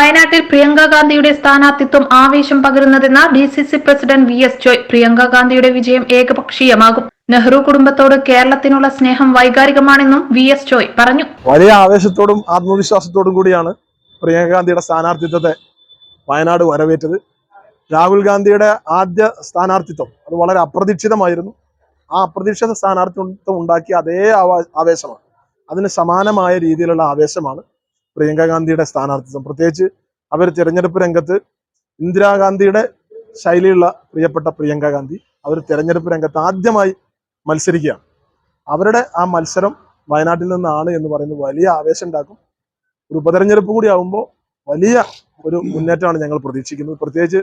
വയനാട്ടിൽ പ്രിയങ്ക ഗാന്ധിയുടെ സ്ഥാനാർത്ഥിത്വം ആവേശം പകരുന്നതെന്ന D C C president V S Joy Priyanka ഗാന്ധിയുടെ വിജയം ഏകപക്ഷീയമാകും. നെഹ്റു കുടുംബത്തോട് കേരളത്തിനുള്ള സ്നേഹം വൈകാരികമാണെന്നും വി എസ് ജോയ് പറഞ്ഞു. വലിയ ആവേശത്തോടും ആത്മവിശ്വാസത്തോടും കൂടിയാണ് പ്രിയങ്ക ഗാന്ധിയുടെ സ്ഥാനാർത്ഥിത്വത്തെ വയനാട് വരവേറ്റത്. രാഹുൽ ഗാന്ധിയുടെ ആദ്യ സ്ഥാനാർത്ഥിത്വം അത് വളരെ അപ്രതീക്ഷിതമായിരുന്നു. ആ അപ്രതീക്ഷിത സ്ഥാനാർത്ഥിത്വം ഉണ്ടാക്കിയ അതേ ആവേശമാണ്. അതിന് സമാനമായ രീതിയിലുള്ള ആവേശമാണ് പ്രിയങ്ക ഗാന്ധിയുടെ സ്ഥാനാർത്ഥിത്വം പ്രത്യേകിച്ച് അവർ തിരഞ്ഞെടുപ്പ് രംഗത്ത് ഇന്ദിരാഗാന്ധിയുടെ ശൈലിയുള്ള പ്രിയപ്പെട്ട പ്രിയങ്കാഗാന്ധി അവർ തിരഞ്ഞെടുപ്പ് രംഗത്ത് ആദ്യമായി മത്സരിക്കുകയാണ്. അവരുടെ ആ മത്സരം വയനാട്ടിൽ നിന്നാണ് എന്ന് പറയുന്നത് വലിയ ആവേശം ഉണ്ടാക്കും. ഒരു ഉപതെരഞ്ഞെടുപ്പ് കൂടി ആകുമ്പോൾ വലിയ ഒരു മുന്നേറ്റമാണ് ഞങ്ങൾ പ്രതീക്ഷിക്കുന്നത്. പ്രത്യേകിച്ച്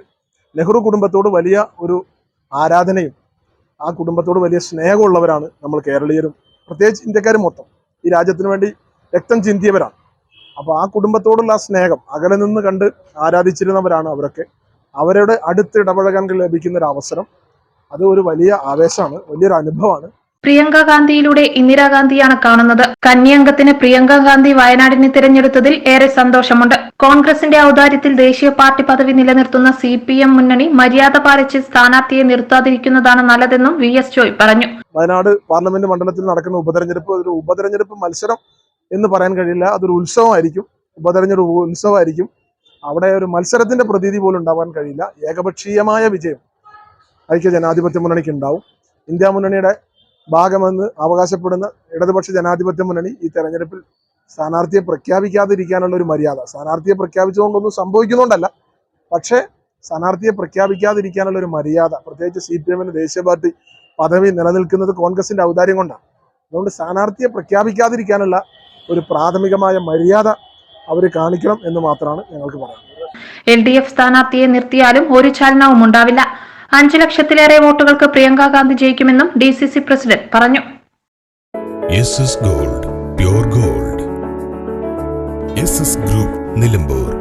നെഹ്റു കുടുംബത്തോട് വലിയ ഒരു ആരാധനയും ആ കുടുംബത്തോട് വലിയ സ്നേഹമുള്ളവരാണ് നമ്മൾ കേരളീയരും. പ്രത്യേകിച്ച് ഇന്ത്യക്കാരും മൊത്തം ഈ രാജ്യത്തിന് വേണ്ടി രക്തം ചിന്തിയവരാണ്. അപ്പോൾ ആ കുടുംബത്തോടുള്ള ആ സ്നേഹം അകലെ നിന്ന് കണ്ട് ആരാധിച്ചിരുന്നവരാണ് അവരൊക്കെ. അവരുടെ അടുത്ത് ഇടപഴകാൻ ലഭിക്കുന്ന ഒരു അവസരം. അത് ഒരു വലിയ ആവേശമാണ് വലിയൊരു അനുഭവമാണ്. പ്രിയങ്ക ഗാന്ധിയിലൂടെ ഇന്ദിരാഗാന്ധിയാണ് കാണുന്നത്. കന്യംഗത്തിന് പ്രിയങ്ക ഗാന്ധി വയനാടിനെ തിരഞ്ഞെടുത്തതിൽ ഏറെ സന്തോഷമുണ്ട്. കോൺഗ്രസിന്റെ ഔദാര്യത്തിൽ ദേശീയ പാർട്ടി പദവി നിലനിർത്തുന്ന സി പി എം മുന്നണി മര്യാദ പാലിച്ച് സ്ഥാനാർത്ഥിയെ നിർത്താതിരിക്കുന്നതാണ് നല്ലതെന്നും വി എസ് ജോയ് പറഞ്ഞു. വയനാട് പാർലമെന്റ് മണ്ഡലത്തിൽ നടക്കുന്ന ഉപതെരഞ്ഞെടുപ്പ് ഒരു ഉപതെരഞ്ഞെടുപ്പ് മത്സരം എന്ന് പറയാൻ കഴിയില്ല. അതൊരു ഉത്സവമായിരിക്കും. ഉപതെരഞ്ഞെടുപ്പ് ഉത്സവമായിരിക്കും. അവിടെ ഒരു മത്സരത്തിന്റെ പ്രതീതി പോലും ഉണ്ടാവാൻ കഴിയില്ല. ഏകപക്ഷീയമായ വിജയം ഐക്യ ജനാധിപത്യ മുന്നണിക്ക് ഉണ്ടാവും. ഇന്ത്യ മുന്നണിയുടെ ഭാഗമെന്ന് അവകാശപ്പെടുന്ന ഇടതുപക്ഷ ജനാധിപത്യ മുന്നണി ഈ തെരഞ്ഞെടുപ്പിൽ സ്ഥാനാർത്ഥിയെ പ്രഖ്യാപിക്കാതിരിക്കാനുള്ള ഒരു മര്യാദ. സ്ഥാനാർത്ഥിയെ പ്രഖ്യാപിച്ചുകൊണ്ടൊന്നും സംഭവിക്കുന്നുണ്ടല്ല. പക്ഷേ സ്ഥാനാർത്ഥിയെ പ്രഖ്യാപിക്കാതിരിക്കാനുള്ള ഒരു മര്യാദ. പ്രത്യേകിച്ച് സി പി എമ്മിന് ദേശീയ പാർട്ടി പദവി നിലനിൽക്കുന്നത് കോൺഗ്രസിന്റെ ഔദാര്യം കൊണ്ടാണ്. അതുകൊണ്ട് സ്ഥാനാർത്ഥിയെ പ്രഖ്യാപിക്കാതിരിക്കാനുള്ള ഒരു പ്രാഥമികമായ മര്യാദ അവർ കാണിക്കണം എന്ന് മാത്രമാണ് ഞങ്ങൾക്ക് പറയുന്നത് എൽ ഡി എഫ് സ്ഥാനാർത്ഥിയെ നിർത്തിയാലും ഒരു ചലനവും ഉണ്ടാവില്ല. അഞ്ചു ലക്ഷത്തിലേറെ വോട്ടുകൾക്ക് പ്രിയങ്ക ഗാന്ധി ജയിക്കുമെന്നും ഡി സി സി പ്രസിഡന്റ് പറഞ്ഞു. Gold pure gold. Group Nilambur.